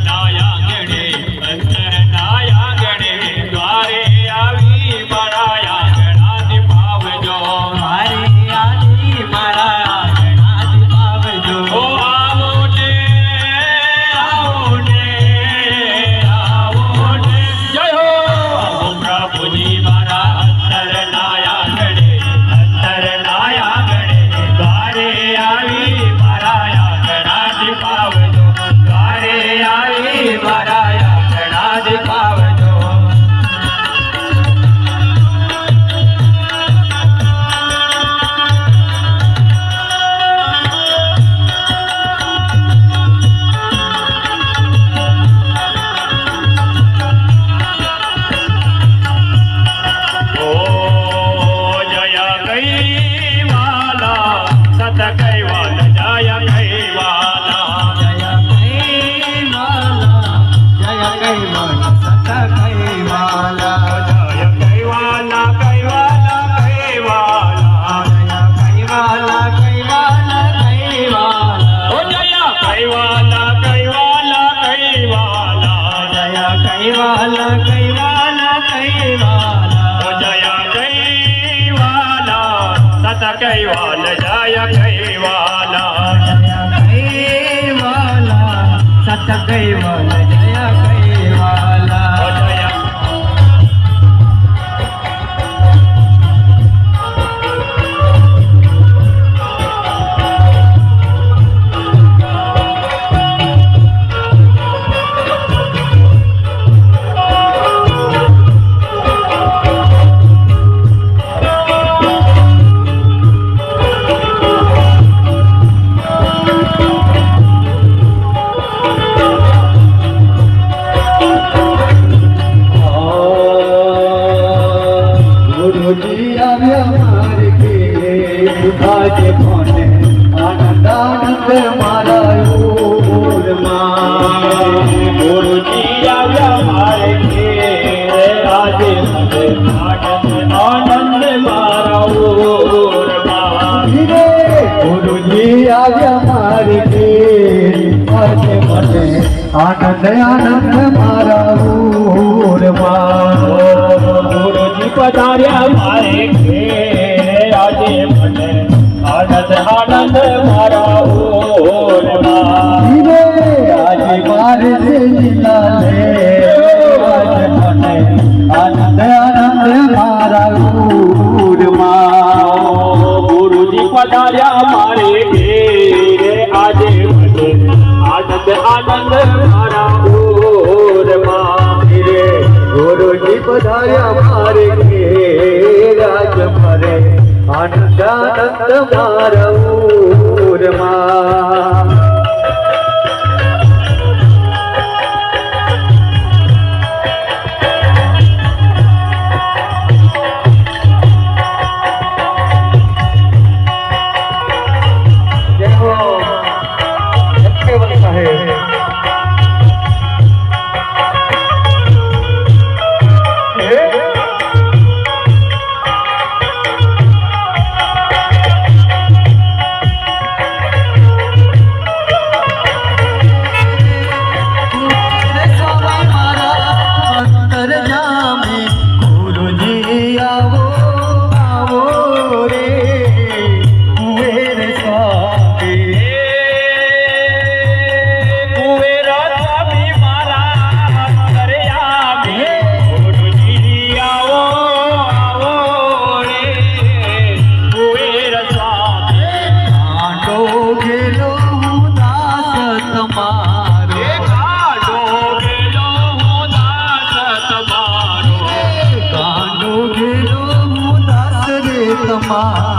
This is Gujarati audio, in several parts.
நாயா para ta 吗 આજ મારી કે મને આનંદ આનંદ મારા ગુરજી પધાર્યા મારે કે આજે મને આનંદ આનંદ પધાર્યા મારે ઘેરે. આજે મને આનંદ આનંદ મારા ઓરમાં રે ગુરુજી પધાર્યા મારે ઘેર. આજ મને આનંદ આનંદ મારા ઓરમાં মা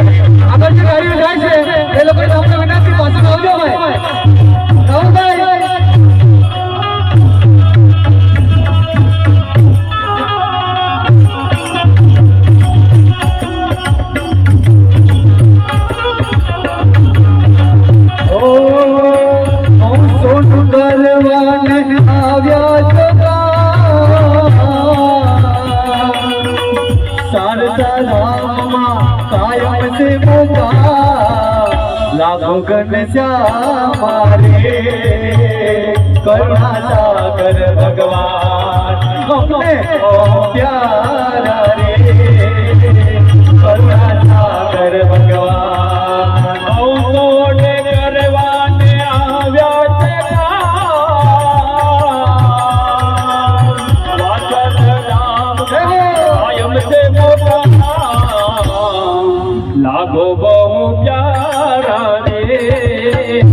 આગળ જે ગાડીઓ જાય છે. એ લોકો તમને વિનંતી પાછળ આવજો ભાઈ. શારદા ધામમાં કાયમ સે મોકા લાગો ઘનશ્યામ મારે. કરુણા સાગર ભગવાન. અમને પ્યારા. સે મોટા લાગો બહુ પ્યારા રે.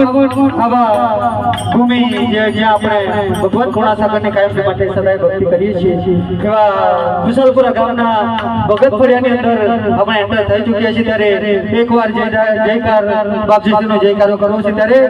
આવા ભૂમિ જે જે કાયમ માટે એવા વિશાલપુરા ગામના ભગત ફળિયાની અંદર થઈ ચૂક્યા છીએ ત્યારે એકવાર જય જયકાર બાપજીનો જયકારો કરવો છે ત્યારે.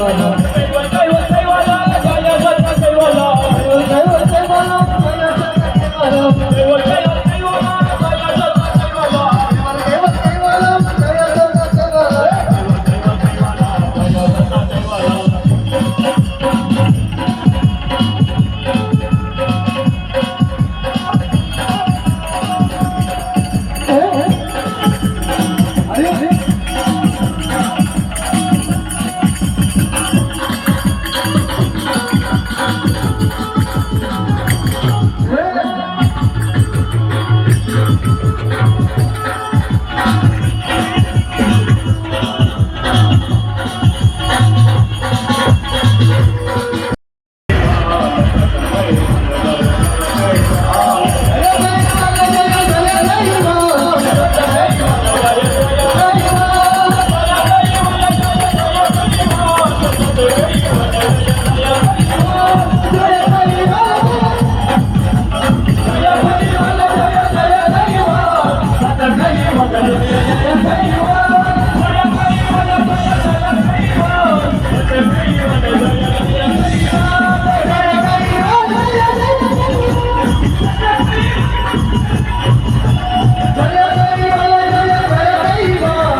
Lord.